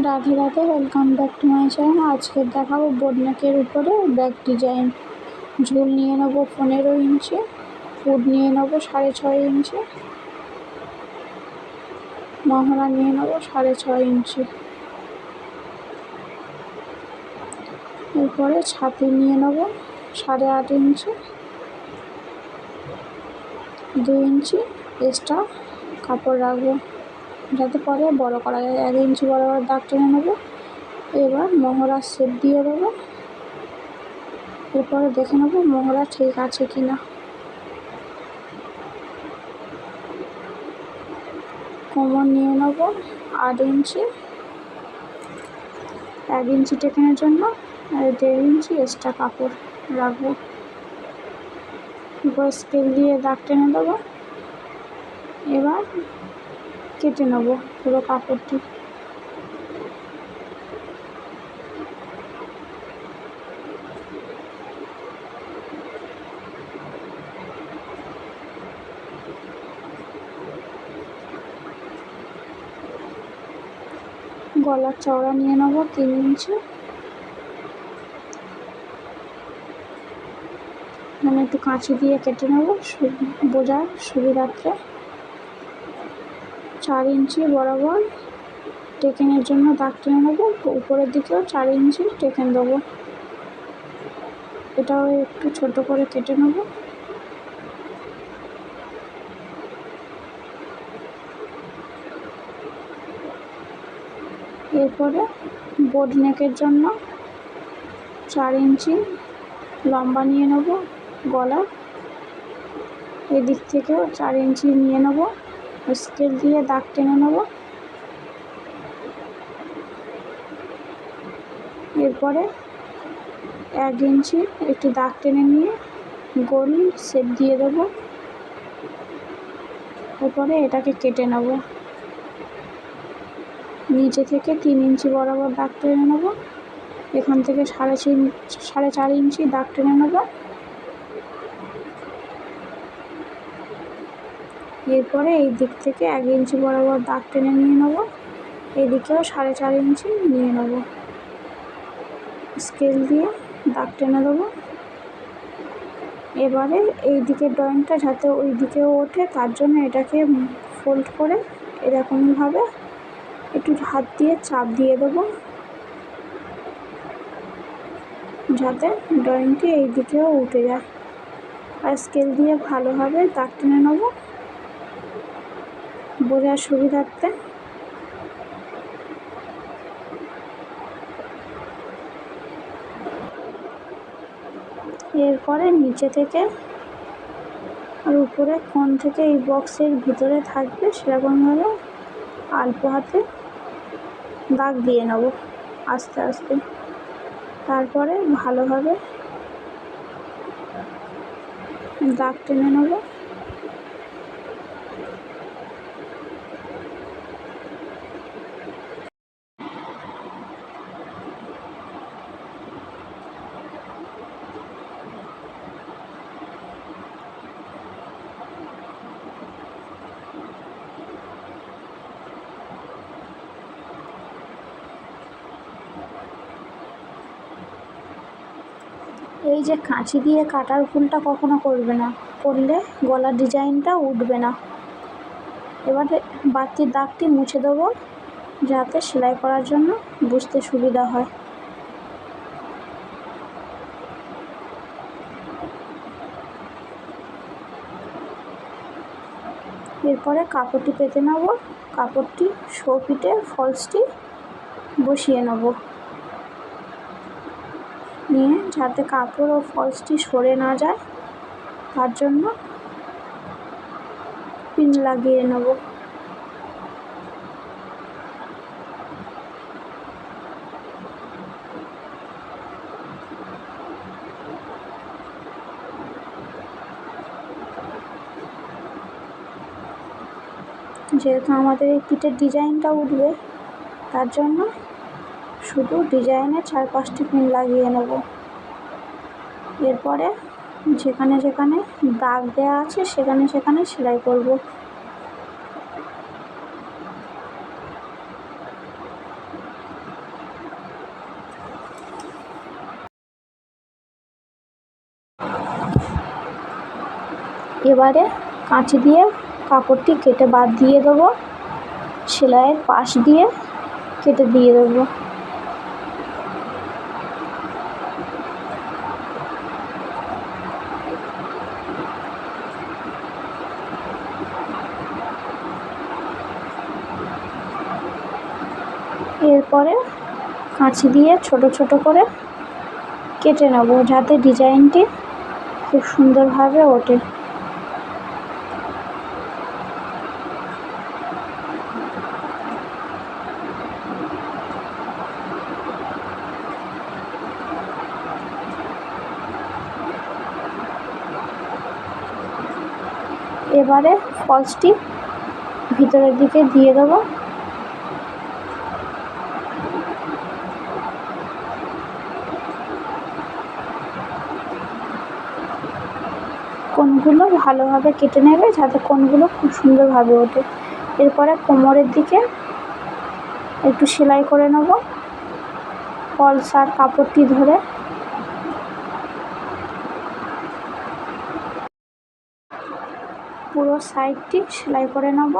Radhe Radhe welcome back to my channel আজকে দেখাবো বোটনেকের উপরে ব্যাক ডিজাইন ঝুল নিয়ে নেব পনেরো ইঞ্চি, ফুট নিয়ে নেব সাড়ে ছয় ইঞ্চি, মহড়া নিয়ে নেব সাড়ে ছয় ইঞ্চি। এরপরে ছাতি নিয়ে নেব সাড়ে আট ইঞ্চি দু ইঞ্চি এক্সট্রা কাপড় রাখব। যাতে পরে বড় করা যায়। এক ইঞ্চি বড় বড় দাগ টেনে নেব। এবার মহড়ার শেপ দিয়ে দেবো। এরপরে দেখে নেব মহড়া ঠিক আছে কি না। কোমর নিয়ে নেব আট ইঞ্চি। এক ইঞ্চি টেকেনের জন্য দেড় ইঞ্চি এক্সট্রা কাপড় রাখব। এরপর স্কেল দিয়ে দাগ টেনে দেবো। এবার কেটে নেব পুরো কাপড়টি। গলার চওড়া নিয়ে নেব তিন ইঞ্চি। মানে একটু কাঁচি দিয়ে কেটে নেব বোঝার সুবিধার্থে। চার ইঞ্চি বরাবর টেকেনের জন্য দাগ টেনে নেব। উপরের দিকেও চার ইঞ্চি টেকেন দেবো। এটাও একটু ছোট করে কেটে নেব। এরপরে বোট নেকের জন্য চার ইঞ্চি লম্বা নিয়ে নেব গলা এদিক থেকেও চার ইঞ্চি নিয়ে নেব। স্কেল দিয়ে দাগ টেনে নেব। এরপরে এক ইঞ্চি একটু দাগ টেনে নিয়ে গোল শেপ দিয়ে দেব। এরপরে এটাকে কেটে নেব। নিচে থেকে তিন ইঞ্চি বরাবর দাগ টেনে নেব। এখান থেকে সাড়ে তিন সাড়ে চার ইঞ্চি দাগ টেনে নেব। এরপরে এই দিক থেকে এক ইঞ্চি বরাবর দাগ টেনে নিয়ে নেব। এদিকেও সাড়ে চার ইঞ্চি নিয়ে নেব। স্কেল দিয়ে দাগ টেনে দেবো। এবারে এই দিকের ড্রয়িংটা যাতে ওই দিকেও ওঠে, তার জন্য এটাকে ফোল্ড করে এরকমভাবে একটু হাত দিয়ে চাপ দিয়ে দেবো। যাতে ড্রয়িংটি এই দিকেও উঠে যায়। আর স্কেল দিয়ে ভালোভাবে দাগ টেনে নেব। বোঝার সুবিধার্থে? এরপরে নিচে থেকে আর উপরে কোন থেকে এই বক্সের ভিতরে থাকবে সেরকমভাবে অল্প হাতে দাগ দিয়ে নেব আস্তে আস্তে। তারপরে ভালোভাবে দাগ টেনে নেব। যে কাঁচি দিয়ে কাটার ভুলটা কখনো করবে না। করলে গলার ডিজাইনটা উঠবে না। এবারে বাতির দাগটি মুছে দেবো, যাতে সেলাই করার জন্য বুঝতে সুবিধা হয়। এরপরে কাপড়টি পেতে নেব। কাপড়টি শো পিটে ফলসটি বসিয়ে নেব। যাতে কাপড় ও ফলসটি সরে না যায়, তার জন্য পিন লাগিয়ে নেব। যেহেতু আমাদের এই পিঠের ডিজাইনটা উঠবে, তার জন্য শুধু ডিজাইনের চার পাঁচটি পিন লাগিয়ে নেব। এরপরে যেখানে যেখানে দাগ দেওয়া আছে, সেখানে সেখানে সেলাই করব। এবারে কাঁচি দিয়ে কাপড়টি কেটে বাদ দিয়ে দেবো, সেলাইয়ের পাশ দিয়ে কেটে দিয়ে দেবো। এরপরে কাঁচি দিয়ে ছোট ছোট করে কেটে নেব যাতে ডিজাইনটি খুব সুন্দরভাবে ওঠে। এবারে ফলসটি ভিতরের দিকে দিয়ে দেবো। কোনগুলো ভালোভাবে কেটে নেবে যাতে কোনগুলো খুব সুন্দরভাবে ওঠে। এরপরে কোমরের দিকে একটু সেলাই করে নেব। ফলস আর কাপড়টি ধরে। পুরো সাইডটি সেলাই করে নেব।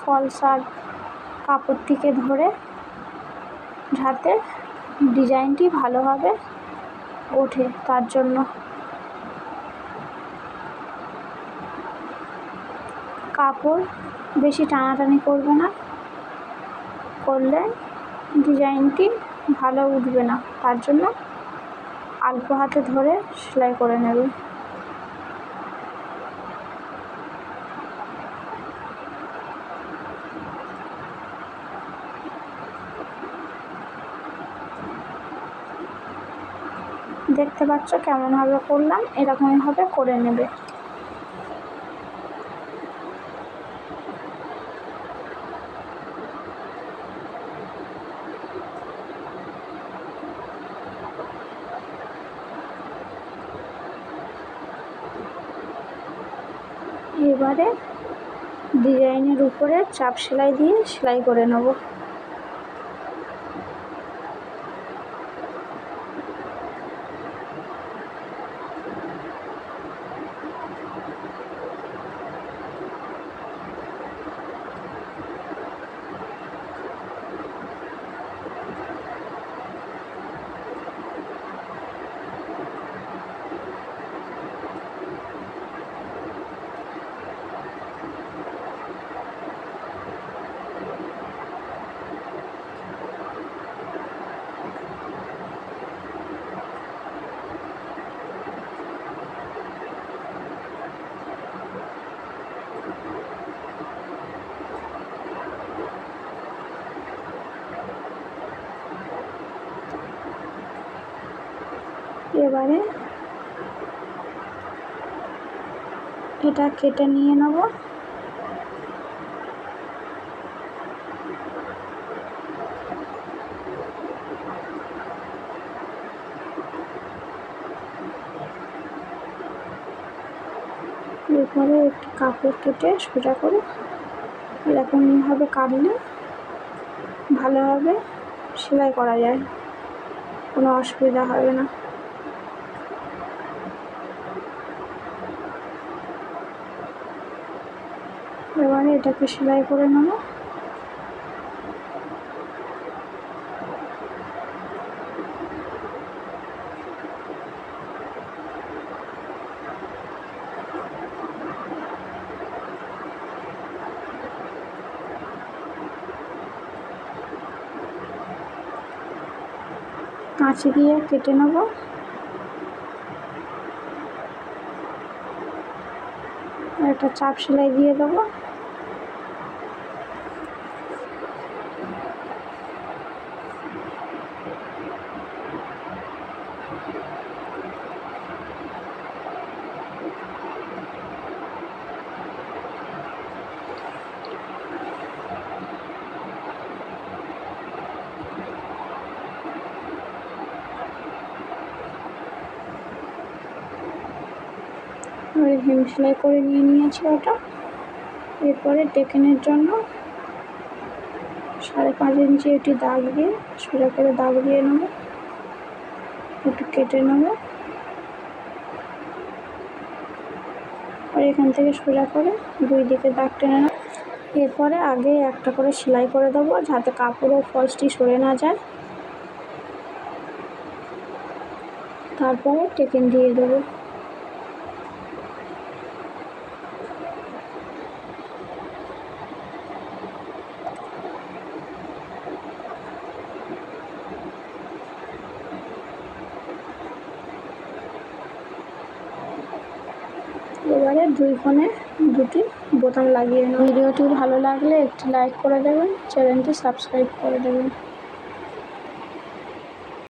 ফলসার কাপড়টিকে ধরে যাতে ডিজাইনটি ভালোভাবে ওঠে। তার জন্য কাপড় বেশি টানাটানি করবে না। করলে ডিজাইনটি ভালো উঠবে না। তার জন্য অল্প হাতে ধরে সেলাই করে নেবে। দেখতে পাচ্ছ কেমনভাবে করলাম এরকমভাবে করে নেবে এবারে ডিজাইনের উপরে চাপ সেলাই দিয়ে সেলাই করে নেব। এবারে। এটা কেটে নিয়ে নেব। এরপরে একটি কাপড় কেটে সোজা করে এরকমভাবে কাটলে ভালোভাবে সেলাই করা যায়। কোনো অসুবিধা হবে না এবারে এটাকে সেলাই করে নেব। কাঁচি দিয়ে কেটে নেব। একটা চাপ সেলাই দিয়ে দেবো। এবারে হেম সেলাই করে নিয়ে নিয়েছি ওটা। এরপরে টেকেনের জন্য সাড়ে পাঁচ ইঞ্চি একটি দাগ দিয়ে, সোজা করে দাগ দিয়ে নেব। একটু কেটে নেব। আর এখান থেকে সোজা করে দুই দিকে দাগ টেনে নেব। এরপরে আগে একটা করে সেলাই করে দেবো, যাতে কাপড় ও ফলসটি সরে না যায়। তারপরে টেকেন দিয়ে দেবো। এবারে দুই ফোনে দুটি বোতাম লাগিয়ে নেব। ভিডিওটি ভালো লাগলে একটি লাইক করে দেবেন, চ্যানেলটি সাবস্ক্রাইব করে দেবেন।